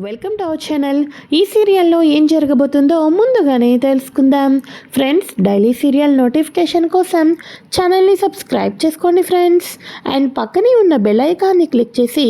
Welcome to our channel. ఈ సీరియల్లో ఏం జరగబోతుందో ముందుగానే తెలుసుకుందాం. ఫ్రెండ్స్ డైలీ సీరియల్ నోటిఫికేషన్ కోసం ఛానల్ని సబ్స్క్రైబ్ చేసుకోండి ఫ్రెండ్స్. అండ్ పక్కనే ఉన్న బెల్ ఐకాన్ని క్లిక్ చేసి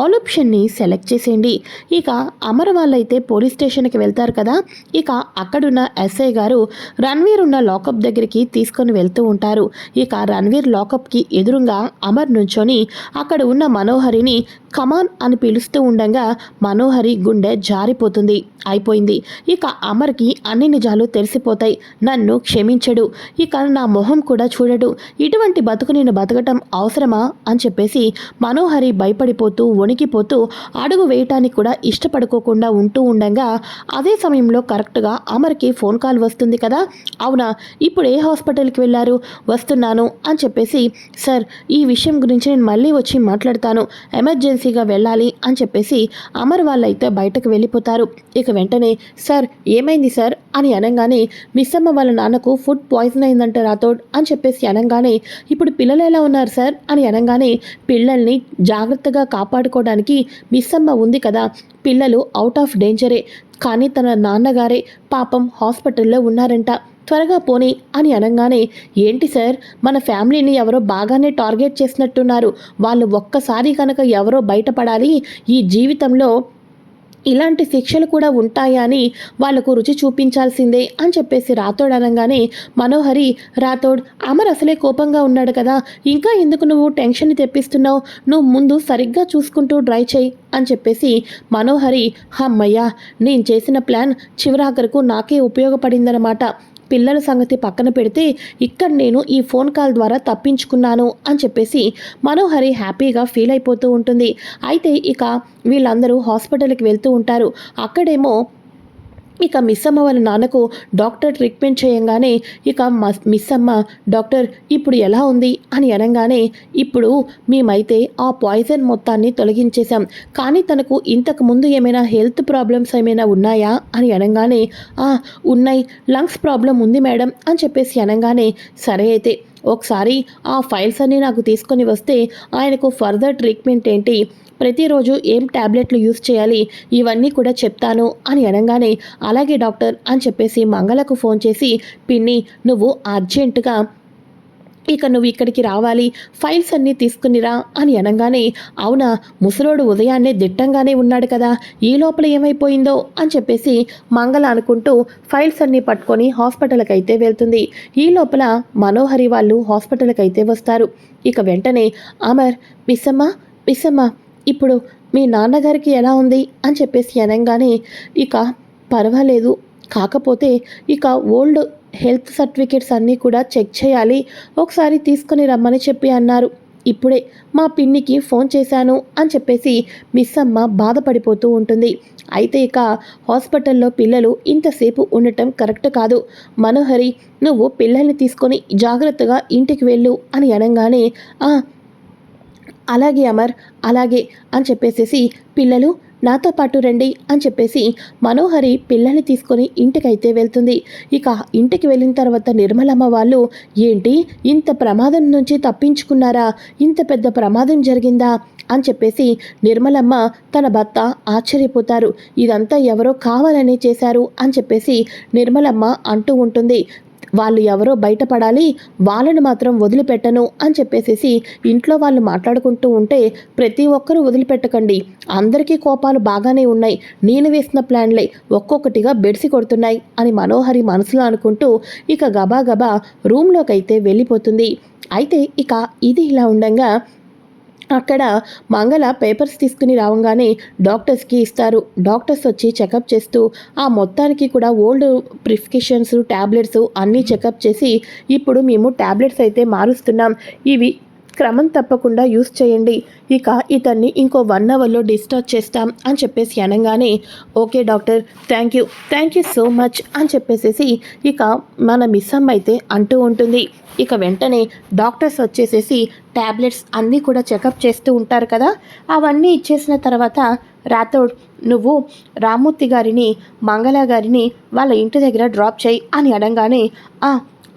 ఆల్ ఆప్షన్ని సెలెక్ట్ చేసేయండి. ఇక అమర్ వాళ్ళైతే పోలీస్ స్టేషన్కి వెళ్తారు కదా. ఇక అక్కడున్న ఎస్ఐ గారు రణ్వీర్ ఉన్న లాకప్ దగ్గరికి తీసుకొని వెళ్తూ ఉంటారు. ఇక రణ్వీర్ లాకప్కి ఎదురుగా అమర్ నుంచొని అక్కడ ఉన్న మనోహరిని కమాన్ అని పిలుస్తూ ఉండగా మనోహరి గుండె జారిపోతుంది. అయిపోయింది. ఇక అమర్కి అన్ని నిజాలు తెలిసిపోతాయి. నన్ను క్షమించడు. ఇక నా మొహం కూడా చూడడు. ఇటువంటి బతుకు నేను బతకటం అవసరమా? అని చెప్పేసి మనోహరి భయపడిపోతూ వణికిపోతూ అడుగు వేయటానికి కూడా ఇష్టపడుకోకుండా ఉంటూ ఉండగా అదే సమయంలో కరెక్ట్గా అమర్కి ఫోన్ కాల్ వస్తుంది కదా? అవునా? ఇప్పుడు ఏ హాస్పిటల్కి వెళ్ళారు. వస్తున్నాను అని చెప్పేసి సార్ ఈ విషయం గురించి నేను మళ్ళీ వచ్చి మాట్లాడతాను. ఎమర్జెన్సీగా వెళ్ళాలి అని చెప్పేసి అమర్ వాళ్ళ అయితే బయటకు వెళ్ళిపోతారు. ఇక వెంటనే సార్ ఏమైంది సార్? అని అనగానే మిస్సమ్మ వాళ్ళ నాన్నకు ఫుడ్ పాయిజన్ అయిందంట రాతోడ్ అని చెప్పేసి అనగానే ఇప్పుడు పిల్లలు ఎలా ఉన్నారు సార్? అని అనగానే పిల్లల్ని జాగ్రత్తగా కాపాడుకోవడానికి మిస్సమ్మ ఉంది కదా పిల్లలు అవుట్ ఆఫ్ డేంజరే. కానీ తన నాన్నగారే పాపం హాస్పిటల్లో ఉన్నారంట. త్వరగా పోనీ అని అనగానే ఏంటి సార్? మన ఫ్యామిలీని ఎవరో బాగానే టార్గెట్ చేసినట్టున్నారు. వాళ్ళు ఒక్కసారి కనుక ఎవరో బయటపడాలి ఈ జీవితంలో ఇలాంటి శిక్షలు కూడా ఉంటాయా అని వాళ్ళకు రుచి చూపించాల్సిందే అని చెప్పేసి రాతోడ్ అనగానే మనోహరి రాతోడ్ అమర్ అసలే కోపంగా ఉన్నాడు కదా. ఇంకా ఎందుకు నువ్వు టెన్షన్ తెప్పిస్తున్నావు? నువ్వు ముందు సరిగ్గా చూసుకుంటూ డ్రై చేయి అని చెప్పేసి మనోహరి హమ్మయ్యా నేను చేసిన ప్లాన్ చివరాఖరకు నాకే ఉపయోగపడిందనమాట పిల్లల సంగతి పక్కన పెడితే ఇక్కడ నేను ఈ ఫోన్ కాల్ ద్వారా తప్పించుకున్నాను అని చెప్పేసి మనోహరి హ్యాపీగా ఫీల్ అయిపోతూ ఉంటుంది. అయితే ఇక వీళ్ళందరూ హాస్పిటల్కి వెళ్తూ ఉంటారు. అక్కడేమో ఇక మిస్ అమ్మ వాళ్ళ నాన్నకు డాక్టర్ ట్రీట్మెంట్ చేయంగానే ఇక మిస్ అమ్మ డాక్టర్ ఇప్పుడు ఎలా ఉంది? అని అనగానే ఇప్పుడు మేమైతే ఆ పాయిజన్ మొత్తాన్ని తొలగించేశాం. కానీ తనకు ఇంతకు ముందు ఏమైనా హెల్త్ ప్రాబ్లమ్స్ ఏమైనా ఉన్నాయా? అని అనగానే ఉన్నాయి. లంగ్స్ ప్రాబ్లం ఉంది మేడం అని చెప్పేసి అనగానే సరే అయితే ఒకసారి ఆ ఫైల్స్ అన్నీ నాకు తీసుకొని వస్తే ఆయనకు ఫర్దర్ ట్రీట్మెంట్ ఏంటి? ప్రతిరోజు ఏం ట్యాబ్లెట్లు యూస్ చేయాలి? ఇవన్నీ కూడా చెప్తాను అని అనగానే అలాగే డాక్టర్ అని చెప్పేసి మంగళకు ఫోన్ చేసి పిన్ని నువ్వు అర్జెంటుగా ఇక నువ్వు ఇక్కడికి రావాలి ఫైల్స్ అన్నీ తీసుకునిరా అని అనగానే అవునా ముసలోడు ఉదయాన్నే దిట్టంగానే ఉన్నాడు కదా ఈ లోపల ఏమైపోయిందో అని చెప్పేసి మంగళ అనుకుంటూ ఫైల్స్ అన్నీ పట్టుకొని హాస్పిటల్కి అయితే వెళ్తుంది. ఈ లోపల మనోహరి వాళ్ళు హాస్పిటల్కి అయితే వస్తారు. ఇక వెంటనే అమర్ మిస్సమ్మ మిస్సమ్మ ఇప్పుడు మీ నాన్నగారికి ఎలా ఉంది? అని చెప్పేసి అనగానే ఇక పర్వాలేదు కాకపోతే ఇక ఓల్డ్ హెల్త్ సర్టిఫికేట్స్ అన్నీ కూడా చెక్ చేయాలి. ఒకసారి తీసుకుని రమ్మని చెప్పి అన్నారు. ఇప్పుడే మా పిన్నికి ఫోన్ చేశాను అని చెప్పేసి మిస్ అమ్మ బాధపడిపోతూ ఉంటుంది. అయితే ఇక హాస్పిటల్లో పిల్లలు ఇంతసేపు ఉండటం కరెక్ట్ కాదు. మనోహరి నువ్వు పిల్లల్ని తీసుకొని జాగ్రత్తగా ఇంటికి వెళ్ళు అని అనగానే అలాగే అమర్ అలాగే అని చెప్పేసేసి పిల్లలు నాతో పాటు రండి అని చెప్పేసి మనోహరి పిల్లల్ని తీసుకొని ఇంటికైతే వెళ్తుంది. ఇక ఇంటికి వెళ్ళిన తర్వాత నిర్మలమ్మ వాళ్ళు ఏంటి? ఇంత ప్రమాదం నుంచి తప్పించుకున్నారా? ఇంత పెద్ద ప్రమాదం జరిగిందా? అని చెప్పేసి నిర్మలమ్మ తన భర్త ఆశ్చర్యపోతారు. ఇదంతా ఎవరో కావాలని చేశారు అని చెప్పేసి నిర్మలమ్మ అంటూ ఉంటుంది. వాళ్ళు ఎవరో బయటపడాలి వాళ్ళని మాత్రం వదిలిపెట్టను అని చెప్పేసేసి ఇంట్లో వాళ్ళు మాట్లాడుకుంటూ ఉంటే ప్రతి ఒక్కరూ వదిలిపెట్టకండి. అందరికీ కోపాలు బాగానే ఉన్నాయి. నేను వేసిన ప్లాన్లే ఒక్కొక్కటిగా బెడిసి కొడుతున్నాయి అని మనోహరి మనసులో అనుకుంటూ ఇక గబా గబా రూమ్లోకైతే వెళ్ళిపోతుంది. అయితే ఇక ఇది ఇలా ఉండగా అక్కడ మంగళ పేపర్స్ తీసుకుని రావంగానే డాక్టర్స్కి ఇస్తారు. డాక్టర్స్ వచ్చి చెకప్ చేస్తూ ఆ మొత్తానికి కూడా ఓల్డ్ ప్రిస్క్రిప్షన్స్ ట్యాబ్లెట్స్ అన్నీ చెకప్ చేసి ఇప్పుడు మేము ట్యాబ్లెట్స్ అయితే మారుస్తున్నాం. ఇవి క్రమం తప్పకుండా యూస్ చేయండి. ఇక ఇతన్ని ఇంకో వన్ అవర్లో డిశ్చార్జ్ చేస్తాం అని చెప్పేసి అనగానే okay doctor thank you thank you so much అని చెప్పేసేసి ఇక మన మిస్ అమ్మ అయితే అంటూ ఉంటుంది. ఇక వెంటనే డాక్టర్స్ వచ్చేసేసి ట్యాబ్లెట్స్ అన్నీ కూడా చెకప్ చేస్తూ ఉంటారు కదా. అవన్నీ ఇచ్చేసిన తర్వాత రాథోడ్ నువ్వు రామూర్తి గారిని మంగళ గారిని వాళ్ళ ఇంటి దగ్గర డ్రాప్ చేయి అని అడగానే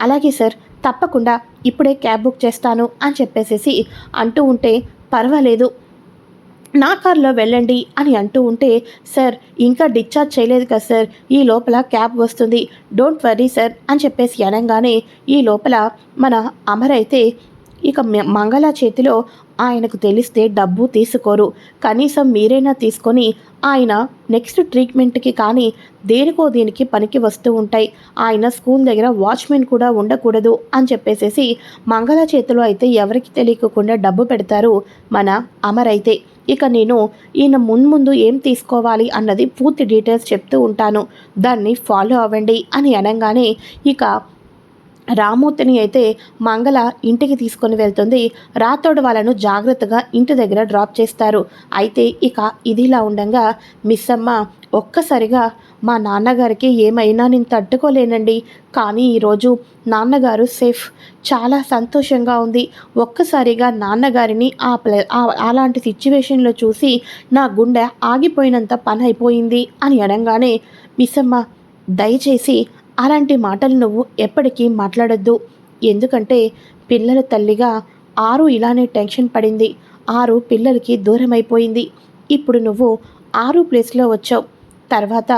అలాగే సార్ తప్పకుండా ఇప్పుడే క్యాబ్ బుక్ చేస్తాను అని చెప్పేసేసి అంటూ ఉంటే పర్వాలేదు. నా కారులో వెళ్ళండి అని అంటూ ఉంటే సార్ ఇంకా డిశ్చార్జ్ చేయలేదు కదా సార్ ఈ లోపల క్యాబ్ వస్తుంది డోంట్ వరీ సార్ అని చెప్పేసి అనగానే ఈ లోపల మన అమర్ అయితే ఇక మంగళ చేతిలో ఆయనకు తెలిస్తే డబ్బు తీసుకోరు. కనీసం మీరైనా తీసుకొని ఆయన నెక్స్ట్ ట్రీట్మెంట్కి కానీ దేనికో దీనికి పనికి వస్తూ ఉంటాయి. ఆయన స్కూల్ దగ్గర వాచ్మెన్ కూడా ఉండకూడదు అని చెప్పేసేసి మంగళ చేతిలో అయితే ఎవరికి తెలియకుండా డబ్బు పెడతారు మన అమరైతే. ఇక నేను ఈయన ముందు ఏం తీసుకోవాలి అన్నది పూర్తి డీటెయిల్స్ చెప్తూ ఉంటాను. దాన్ని ఫాలో అవ్వండి అని అనగానే ఇక రామూర్తిని అయితే మంగళ ఇంటికి తీసుకొని వెళ్తుంది. రాతోడు వాళ్ళను జాగ్రత్తగా ఇంటి దగ్గర డ్రాప్ చేస్తారు. అయితే ఇక ఇదిలా ఉండగా మిస్ అమ్మ ఒక్కసారిగా మా నాన్నగారికి ఏమైనా నేను తట్టుకోలేనండి. కానీ ఈరోజు నాన్నగారు సేఫ్. చాలా సంతోషంగా ఉంది. ఒక్కసారిగా నాన్నగారిని ఆ ప్లే ఆ- అలాంటి సిచ్యువేషన్లో చూసి నా గుండె ఆగిపోయినంత పని అయిపోయింది అని అనగానే మిస్సమ్మ దయచేసి అలాంటి మాటలు నువ్వు ఎప్పటికీ మాట్లాడొద్దు. ఎందుకంటే పిల్లల తల్లిగా ఆరు ఇలానే టెన్షన్ పడింది. ఆరు పిల్లలకి దూరం అయిపోయింది ఇప్పుడు నువ్వు ఆరు ప్లేస్లో వచ్చావు. తర్వాత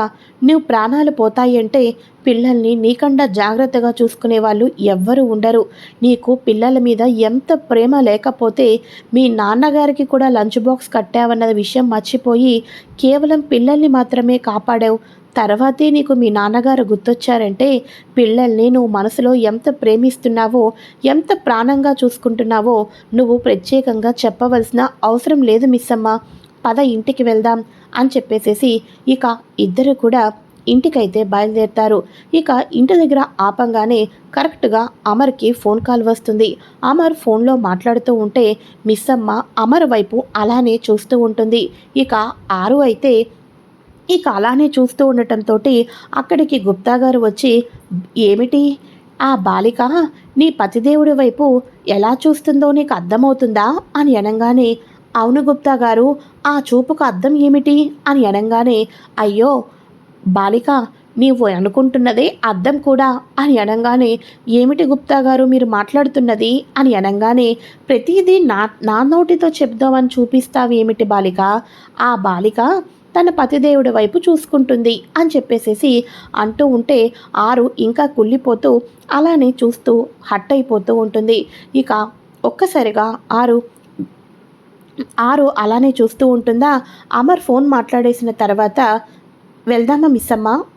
నువ్వు ప్రాణాలు పోతాయి అంటే పిల్లల్ని నీకండా జాగ్రత్తగా చూసుకునే వాళ్ళు ఎవ్వరూ ఉండరు. నీకు పిల్లల మీద ఎంత ప్రేమ లేకపోతే మీ నాన్నగారికి కూడా లంచ్ బాక్స్ కట్టావన్న విషయం మర్చిపోయి కేవలం పిల్లల్ని మాత్రమే కాపాడావు. తర్వాతే నీకు మీ నాన్నగారు గుర్తొచ్చారంటే పిల్లల్ని నువ్వు మనసులో ఎంత ప్రేమిస్తున్నావో ఎంత ప్రాణంగా చూసుకుంటున్నావో నువ్వు ప్రత్యేకంగా చెప్పవలసిన అవసరం లేదు మిస్సమ్మ. పద ఇంటికి వెళ్దాం అని చెప్పేసేసి ఇక ఇద్దరు కూడా ఇంటికైతే బయలుదేరుతారు. ఇక ఇంటి దగ్గర ఆపంగానే కరెక్ట్గా అమర్కి ఫోన్ కాల్ వస్తుంది. అమర్ ఫోన్లో మాట్లాడుతూ ఉంటే మిస్ అమ్మ అమర్ వైపు అలానే చూస్తూ ఉంటుంది. ఇక ఆరు అయితే ఇక అలానే చూస్తూ ఉండటంతో అక్కడికి గుప్తా గారు వచ్చి ఏమిటి? ఆ బాలిక నీ పతిదేవుడి వైపు ఎలా చూస్తుందో నీకు అర్థమవుతుందా? అని అనగానే అవును గుప్తా గారు ఆ చూపుకు అర్థం ఏమిటి? అని అనగానే అయ్యో బాలిక నీవు అనుకుంటున్నదే అర్థం కూడా? అని అనగానే ఏమిటి గుప్తా గారు మీరు మాట్లాడుతున్నది? అని అనగానే ప్రతిదీ నా నా నోటితో చెప్దామని చూపిస్తావేమిటి బాలిక? ఆ బాలిక తన పతిదేవుడి వైపు చూసుకుంటుంది అని చెప్పేసేసి అంటూ ఉంటే ఆరు ఇంకా కుళ్ళిపోతూ అలానే చూస్తూ హట్ అయిపోతూ ఉంటుంది. ఇక ఒక్కసారిగా ఆరు ఆరు అలానే చూస్తూ ఉంటుందా? అమర్ ఫోన్ మాట్లాడేసిన తర్వాత వెళ్దామా మిస్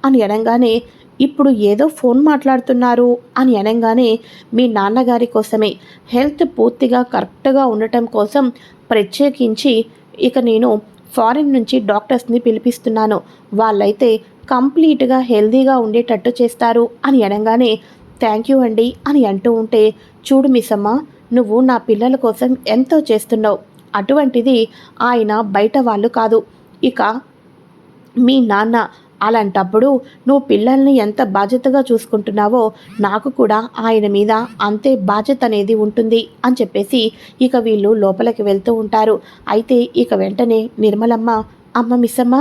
అని అనగానే ఇప్పుడు ఏదో ఫోన్ మాట్లాడుతున్నారు? అని అనగానే మీ నాన్నగారి కోసమే. హెల్త్ పూర్తిగా కరెక్ట్గా ఉండటం కోసం ప్రత్యేకించి ఇక నేను ఫారిన్ నుంచి డాక్టర్స్ని పిలిపిస్తున్నాను. వాళ్ళైతే కంప్లీట్గా హెల్దీగా ఉండేటట్టు చేస్తారు అని అనగానే థ్యాంక్ యూ అండి అని అంటూ ఉంటే చూడు మిస్సమ్మ నువ్వు నా పిల్లల కోసం ఎంతో చేస్తున్నావు. అటువంటిది ఆయన బయట వాళ్ళు కాదు. ఇక మీ నాన్న అలాంటప్పుడు నువ్వు పిల్లల్ని ఎంత బాధ్యతగా చూసుకుంటున్నావో నాకు కూడా ఆయన మీద అంతే బాధ్యత అనేది ఉంటుంది అని చెప్పేసి ఇక వీళ్ళు లోపలికి వెళ్తూ ఉంటారు. అయితే ఇక వెంటనే నిర్మలమ్మ అమ్మ మిస్సమ్మ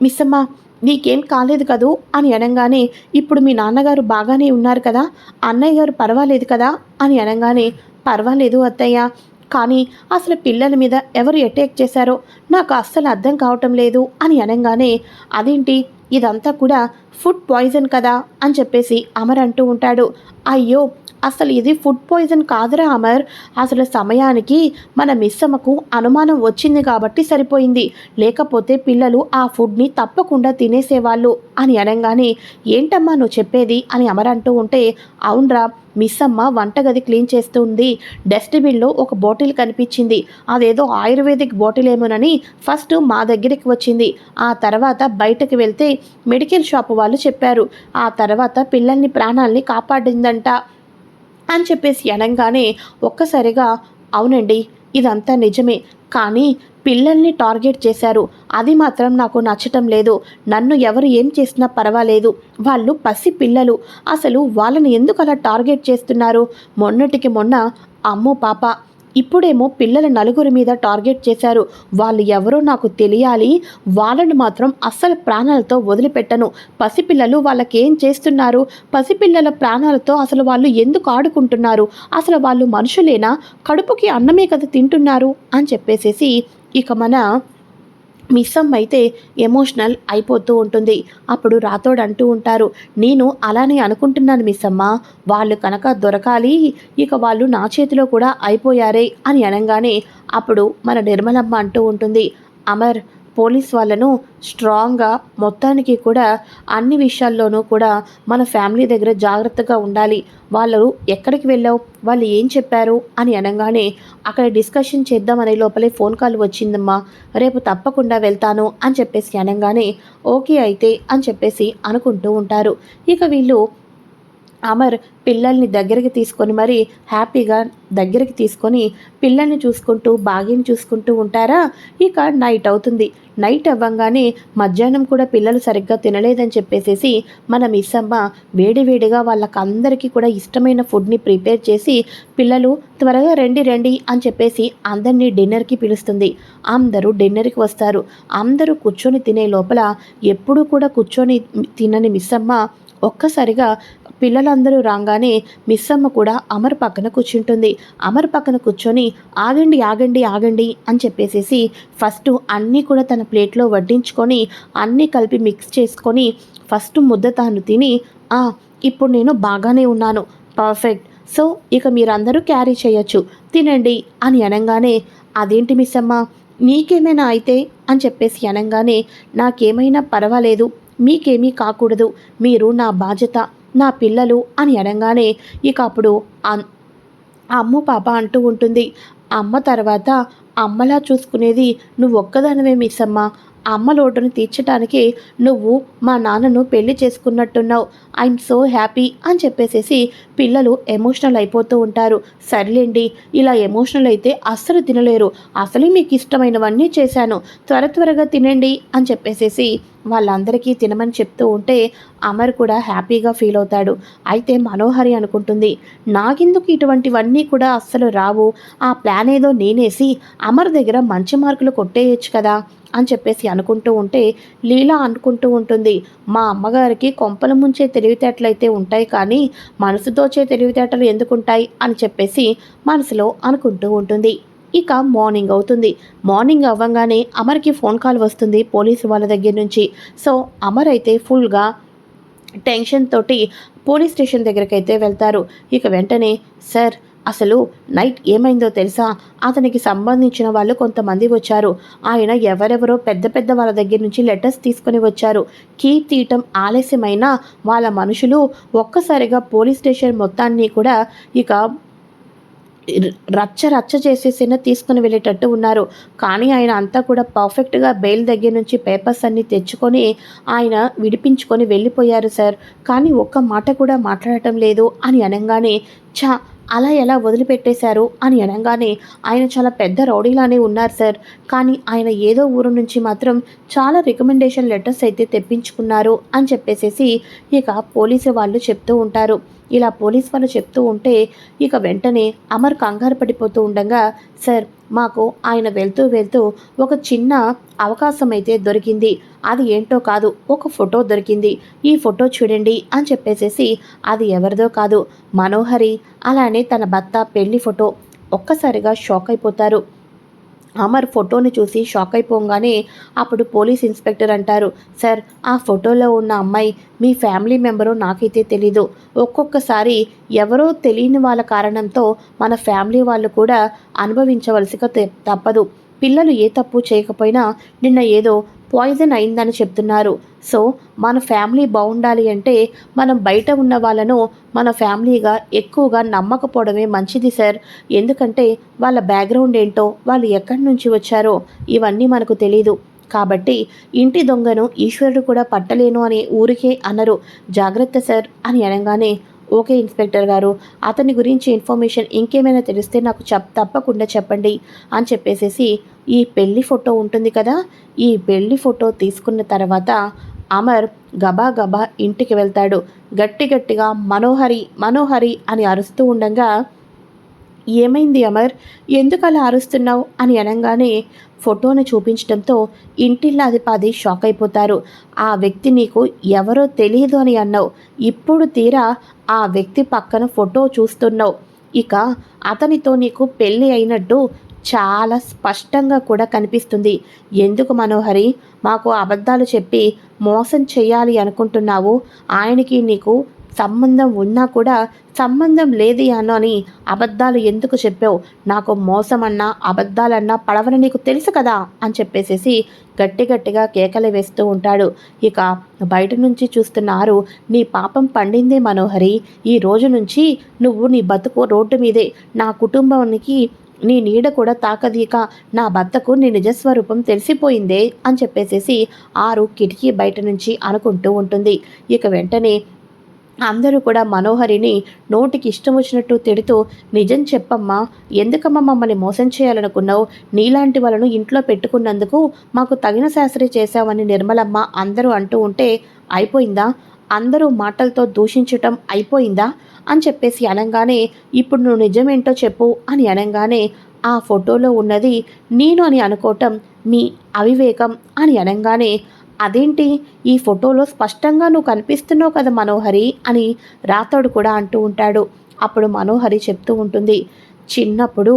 మిస్సమ్మ నీకేం కాలేదు కదూ? అని అనగానే ఇప్పుడు మీ నాన్నగారు బాగానే ఉన్నారు కదా అన్నయ్య గారు పర్వాలేదు కదా? అని అనగానే పర్వాలేదు అత్తయ్య కానీ అసలు పిల్లల మీద ఎవరు అటాక్ చేశారో నాకు అస్సలు అర్థం కావటం లేదు అని అనగానే అదేంటి? ఇదంతా కూడా ఫుడ్ పాయిజన్ కదా అని చెప్పేసి అమర్ అంటూ ఉంటాడు. అయ్యో అసలు ఇది ఫుడ్ పాయిజన్ కాదురా అమర్. అసలు సమయానికి మన మిస్సమ్మకు అనుమానం వచ్చింది కాబట్టి సరిపోయింది. లేకపోతే పిల్లలు ఆ ఫుడ్ని తప్పకుండా తినేసేవాళ్ళు అని అనగానే ఏంటమ్మా నువ్వు చెప్పేది? అని అమర్ అంటూ ఉంటే అవునరా మిస్ అమ్మ వంటగది క్లీన్ చేస్తుంది. డస్ట్బిన్లో ఒక బాటిల్ కనిపించింది. అదేదో ఆయుర్వేదిక్ బాటిల్ ఏమోనని ఫస్ట్ మా దగ్గరికి వచ్చింది. ఆ తర్వాత బయటకు వెళ్తే మెడికల్ షాప్ వాళ్ళు చెప్పారు. ఆ తర్వాత పిల్లల్ని ప్రాణాల్ని కాపాడిందంట. అని చెప్పేసి అనగానే ఒక్కసారిగా అవునండి ఇదంతా నిజమే. కానీ పిల్లల్ని టార్గెట్ చేశారు. అది మాత్రం నాకు నచ్చటం లేదు. నన్ను ఎవరు ఏం చేసినా పర్వాలేదు. వాళ్ళు పసి పిల్లలు. అసలు వాళ్ళని ఎందుకు అలా టార్గెట్ చేస్తున్నారు? మొన్నటికి మొన్న అమ్మో పాప ఇప్పుడేమో పిల్లల నలుగురి మీద టార్గెట్ చేశారు. వాళ్ళు ఎవరో నాకు తెలియాలి. వాళ్ళను మాత్రం అస్సలు ప్రాణాలతో వదిలిపెట్టను. పసిపిల్లలు వాళ్ళకేం చేస్తున్నారు? పసిపిల్లల ప్రాణాలతో అసలు వాళ్ళు ఎందుకు ఆడుకుంటున్నారు? అసలు వాళ్ళు మనుషులేనా? కడుపుకి అన్నమే కదా తింటున్నారు అని చెప్పేసేసి ఇక మన మిస్ అయితే ఎమోషనల్ అయిపోతూ ఉంటుంది. అప్పుడు రాతోడు అంటూ ఉంటారు నేను అలానే అనుకుంటున్నాను మిస్ అమ్మ వాళ్ళు కనుక దొరకాలి ఇక వాళ్ళు నా చేతిలో కూడా అయిపోయారే అని అనగానే అప్పుడు మన నిర్మలమ్మ అంటూ ఉంటుంది అమర్ పోలీస్ వాళ్ళను స్ట్రాంగ్గా మొత్తానికి కూడా అన్ని విషయాల్లోనూ కూడా మన ఫ్యామిలీ దగ్గర జాగ్రత్తగా ఉండాలి. వాళ్ళు ఎక్కడికి వెళ్ళావు? వాళ్ళు ఏం చెప్పారు? అని అనగానే అక్కడ డిస్కషన్ చేద్దామనే లోపలే ఫోన్ కాల్ వచ్చిందమ్మా. రేపు తప్పకుండా వెళ్తాను అని చెప్పేసి అనగానే ఓకే అయితే అని చెప్పేసి అనుకుంటూ ఉంటారు. ఇక వీళ్ళు అమర్ పిల్లల్ని దగ్గరికి తీసుకొని మరి హ్యాపీగా దగ్గరికి తీసుకొని పిల్లల్ని చూసుకుంటూ భాగ్యం చూసుకుంటూ ఉంటారా? ఇక నైట్ అవుతుంది. నైట్ అవ్వంగానే మధ్యాహ్నం కూడా పిల్లలు సరిగ్గా తినలేదని చెప్పేసేసి మన మిస్ అమ్మ వేడివేడిగా వాళ్ళకందరికీ కూడా ఇష్టమైన ఫుడ్ని ప్రిపేర్ చేసి పిల్లలు త్వరగా రండి రండి అని చెప్పేసి అందరినీ డిన్నర్కి పిలుస్తుంది. అందరూ డిన్నర్కి వస్తారు. అందరూ కూర్చొని తినే లోపల ఎప్పుడూ కూడా కూర్చొని తినని మిస్ అమ్మ ఒక్కసారిగా పిల్లలందరూ రాగానే మిస్సమ్మ కూడా అమర్ పక్కన కూర్చుంటుంది. అమర్ పక్కన కూర్చొని ఆగండి ఆగండి ఆగండి అని చెప్పేసేసి ఫస్ట్ అన్నీ కూడా తన ప్లేట్లో వడ్డించుకొని అన్నీ కలిపి మిక్స్ చేసుకొని ఫస్ట్ ముద్ద తాను తిని "ఆ, ఇప్పుడు నేను బాగానే ఉన్నాను. పర్ఫెక్ట్. సో ఇక మీరందరూ క్యారీ చేయొచ్చు. తినండి అని అనగానే అదేంటి మిస్ అమ్మ నీకేమైనా అయితే అని చెప్పేసి అనగానే నాకేమైనా పర్వాలేదు. మీకేమీ కాకూడదు. మీరు నా బాధ్యత. నా పిల్లలు అని అనగానే ఇక అప్పుడు అమ్మ అమ్ము పాప అంటూ ఉంటుంది. అమ్మ తర్వాత అమ్మలా చూసుకునేది నువ్వు ఒక్కదానివే మిస్ అమ్మ అమ్మ లోటును తీర్చడానికి నువ్వు మా నాన్నను పెళ్ళి చేసుకున్నట్టున్నావు. ఐఎమ్ సో హ్యాపీ అని చెప్పేసేసి పిల్లలు ఎమోషనల్ అయిపోతూ ఉంటారు. సర్లేండి ఇలా ఎమోషనల్ అయితే అస్సలు తినలేరు. అసలే మీకు ఇష్టమైనవన్నీ చేశాను. త్వర త్వరగా తినండి అని చెప్పేసేసి వాళ్ళందరికీ తినమని చెప్తూ ఉంటే అమర్ కూడా హ్యాపీగా ఫీల్ అవుతాడు. అయితే మనోహరి అనుకుంటుంది నాకెందుకు ఇటువంటివన్నీ కూడా అస్సలు రావు? ఆ ప్లాన్ ఏదో నేనేసి అమర్ దగ్గర మంచి మార్కులు కొట్టేయచ్చు కదా? అని చెప్పేసి అనుకుంటూ ఉంటే లీలా అనుకుంటూ ఉంటుంది మా అమ్మగారికి కొంపల ముంచే తెలివితేటలైతే ఉంటాయి కానీ మనసుతోచే తెలివితేటలు ఎందుకుంటాయి? అని చెప్పేసి మనసులో అనుకుంటూ ఉంటుంది. ఇక మార్నింగ్ అవుతుంది. మార్నింగ్ అవ్వగానే అమర్కి ఫోన్ కాల్ వస్తుంది పోలీసు వాళ్ళ దగ్గర నుంచి. సో అమర్ అయితే ఫుల్గా టెన్షన్ తోటి పోలీస్ స్టేషన్ దగ్గరికి అయితే వెళ్తారు. ఇక వెంటనే సార్ అసలు నైట్ ఏమైందో తెలుసా? అతనికి సంబంధించిన వాళ్ళు కొంతమంది వచ్చారు. ఆయన ఎవరెవరో పెద్ద పెద్ద వాళ్ళ దగ్గర నుంచి లెటర్స్ తీసుకొని వచ్చారు. కీ తీయటం ఆలస్యమైన వాళ్ళ మనుషులు ఒక్కసారిగా పోలీస్ స్టేషన్ మొత్తాన్ని కూడా ఇక రచ్చ రచ్చ చేసేసిన తీసుకుని వెళ్ళేటట్టు ఉన్నారు. కానీ ఆయన అంతా కూడా పర్ఫెక్ట్గా బెయిల్ దగ్గర నుంచి పేపర్స్ అన్నీ తెచ్చుకొని ఆయన విడిపించుకొని వెళ్ళిపోయారు సార్. కానీ ఒక్క మాట కూడా మాట్లాడటం లేదు అని అనగానే చా అలా ఎలా వదిలిపెట్టేశారు అని అనగానే ఆయన చాలా పెద్ద రౌడీలానే ఉన్నారు సార్. కానీ ఆయన ఏదో ఊరు నుంచి మాత్రం చాలా రికమెండేషన్ లెటర్స్ అయితే తెప్పించుకున్నారు అని చెప్పేసేసి ఇక పోలీసు వాళ్ళు చెప్తూ ఉంటారు. ఇలా పోలీస్ వాళ్ళు చెప్తూ ఉంటే ఇక వెంటనే అమర్ కంగారు పడిపోతూ ఉండగా సార్ మాకు ఆయన వెళ్తూ వెళ్తూ ఒక చిన్న అవకాశం అయితే దొరికింది. అది ఏంటో కాదు ఒక ఫోటో దొరికింది. ఈ ఫోటో చూడండి అని చెప్పేసేసి అది ఎవరిదో కాదు మనోహరి అలానే తన భర్త పెళ్ళి ఫోటో. ఒక్కసారిగా షాక్ అయిపోతారు. అమర్ ఫోటోని చూసి షాక్ అయిపోగానే అప్పుడు పోలీస్ ఇన్స్పెక్టర్ అంటారు సార్ ఆ ఫోటోలో ఉన్న అమ్మాయి మీ ఫ్యామిలీ మెంబరో నాకైతే తెలీదు. ఒక్కొక్కసారి ఎవరో తెలియని వాళ్ళ కారణంతో మన ఫ్యామిలీ వాళ్ళు కూడా అనుభవించవలసిగా తప్పదు. పిల్లలు ఏ తప్పు చేయకపోయినా నిన్న ఏదో పాయిజన్ అయిందని చెప్తున్నారు. సో మన ఫ్యామిలీ బాగుండాలి అంటే మనం బయట ఉన్న వాళ్ళను మన ఫ్యామిలీగా ఎక్కువగా నమ్మకపోవడమే మంచిది సార్. ఎందుకంటే వాళ్ళ బ్యాక్గ్రౌండ్ ఏంటో వాళ్ళు ఎక్కడి నుంచి వచ్చారో ఇవన్నీ మనకు తెలియదు కాబట్టి ఇంటి దొంగను ఈశ్వరుడు కూడా పట్టలేను అని ఊరికే అనరు. జాగ్రత్త సార్ అని అనగానే ఓకే ఇన్స్పెక్టర్ గారు. అతని గురించి ఇన్ఫర్మేషన్ ఇంకేమైనా తెలిస్తే నాకు చెప్ తప్పకుండా చెప్పండి అని చెప్పేసేసి ఈ పెళ్ళి ఫోటో ఉంటుంది కదా ఈ పెళ్ళి ఫోటో తీసుకున్న తర్వాత అమర్ గబా గబా ఇంటికి వెళ్తాడు. గట్టి గట్టిగా మనోహరి మనోహరి అని అరుస్తూ ఉండగా ఏమైంది అమర్? ఎందుకు అలా అరుస్తున్నావు? అని అనగానే ఫోటోను చూపించడంతో ఇంటిల్లాదిపాది షాక్ అయిపోతారు. ఆ వ్యక్తి నీకు ఎవరో తెలియదు అని అన్నావు. ఇప్పుడు తీరా ఆ వ్యక్తి పక్కన ఫోటో చూస్తున్నావు. ఇక అతనితో నీకు పెళ్ళి అయినట్టు చాలా స్పష్టంగా కూడా కనిపిస్తుంది. ఎందుకు మనోహరి? మాకు అబద్ధాలు చెప్పి మోసం చేయాలి అనుకుంటున్నావు. ఆయనకి నీకు సంబంధం ఉన్నా కూడా సంబంధం లేదు అను అని అబద్ధాలు ఎందుకు చెప్పావు? నాకు మోసమన్నా అబద్ధాలన్నా పడవని నీకు తెలుసు కదా అని చెప్పేసేసి గట్టి గట్టిగా కేకలు వేస్తూ ఉంటాడు. ఇక బయట నుంచి చూస్తున్నారు నీ పాపం పండిందే మనోహరి. ఈ రోజు నుంచి నువ్వు నీ బతుకు రోడ్డు మీదే. నా కుటుంబానికి నీ నీడ కూడా తాకదీక నా భర్తకు నీ నిజస్వరూపం తెలిసిపోయిందే అని చెప్పేసేసి ఆరు కిటికీ బయట నుంచి అనుకుంటూ ఉంటుంది. ఇక వెంటనే అందరూ కూడా మనోహరిని నోటికి ఇష్టం వచ్చినట్టు తిడుతూ నిజం చెప్పమ్మా ఎందుకమ్మా మమ్మల్ని మోసం చేయాలనుకున్నావు? నీలాంటి వాళ్ళను ఇంట్లో పెట్టుకున్నందుకు మాకు తగిన శాస్త్రి చేశామని నిర్మలమ్మ అందరూ అంటూ ఉంటే అయిపోయిందా? అందరూ మాటలతో దూషించటం అయిపోయిందా? అని చెప్పేసి అనగానే ఇప్పుడు నువ్వు నిజమేంటో చెప్పు అని అనగానే ఆ ఫోటోలో ఉన్నది నేను అని అనుకోవటం మీ అవివేకం అని అనగానే అదేంటి? ఈ ఫోటోలో స్పష్టంగా నువ్వు కనిపిస్తున్నావు కదా మనోహరి అని రాతోడు కూడా అంటూ ఉంటాడు. అప్పుడు మనోహరి చెప్తూ ఉంటుంది చిన్నప్పుడు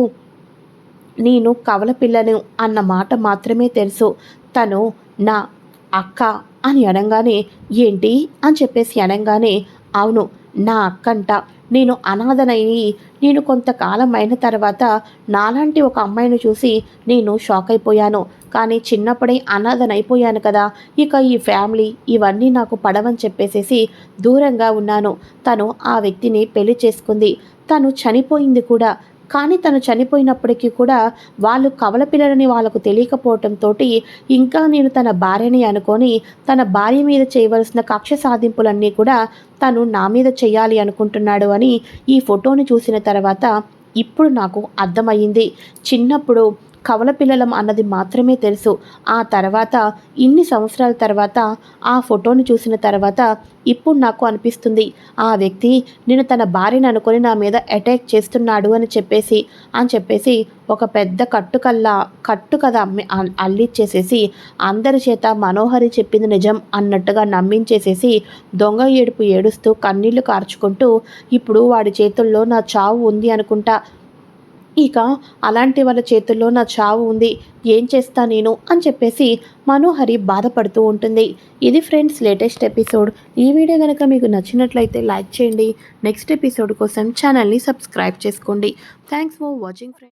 నేను కవల పిల్లను అన్న మాట మాత్రమే తెలుసు. తను నా అక్క అని అనగానే ఏంటి? అని చెప్పేసి అనగానే అవును నా అక్కంట నేను అనాథనయ్యి నేను కొంతకాలం అయిన తర్వాత నాలాంటి ఒక అమ్మాయిని చూసి నేను షాక్ అయిపోయాను. కానీ చిన్నప్పుడే అనాథనైపోయాను కదా. ఇక ఈ ఫ్యామిలీ ఇవన్నీ నాకు పడవని చెప్పేసేసి దూరంగా ఉన్నాను. తను ఆ వ్యక్తిని పెళ్ళి చేసుకుంది. తను చనిపోయింది కూడా. కానీ తను చనిపోయినప్పటికీ కూడా వాళ్ళు కవల పిల్లలని వాళ్ళకు తెలియకపోవటంతో ఇంకా నేను తన భార్యని అనుకొని తన భార్య మీద చేయవలసిన కక్ష సాధింపులన్నీ కూడా తను నా మీద చేయాలి అనుకుంటున్నాడు అని ఈ ఫోటోని చూసిన తర్వాత ఇప్పుడు నాకు అర్థమయ్యింది. చిన్నప్పుడు కవల పిల్లలం అన్నది మాత్రమే తెలుసు. ఆ తర్వాత ఇన్ని సంవత్సరాల తర్వాత ఆ ఫోటోని చూసిన తర్వాత ఇప్పుడు నాకు అనిపిస్తుంది ఆ వ్యక్తి నేను తన భార్యను అనుకొని నా మీద అటాక్ చేస్తున్నాడు అని చెప్పేసి అని చెప్పేసి ఒక పెద్ద కట్టుకల్లా కట్టు కథ అమ్మి అల్లిచ్చేసేసి అందరి చేత మనోహరి చెప్పింది నిజం అన్నట్టుగా నమ్మించేసేసి దొంగ ఏడుపు ఏడుస్తూ కన్నీళ్ళు కార్చుకుంటూ ఇప్పుడు వాడి చేతుల్లో నా చావు ఉంది అనుకుంటా ఇక అలాంటి వాళ్ళ చేతుల్లో నా చావు ఉంది. ఏం చేస్తా నేను? అని చెప్పేసి మనోహరి బాధపడుతూ ఉంటుంది. ఇది ఫ్రెండ్స్ లేటెస్ట్ ఎపిసోడ్. ఈ వీడియో కనుక మీకు నచ్చినట్లయితే లైక్ చేయండి. నెక్స్ట్ ఎపిసోడ్ కోసం ఛానల్ని సబ్స్క్రైబ్ చేసుకోండి. Thanks for watching friends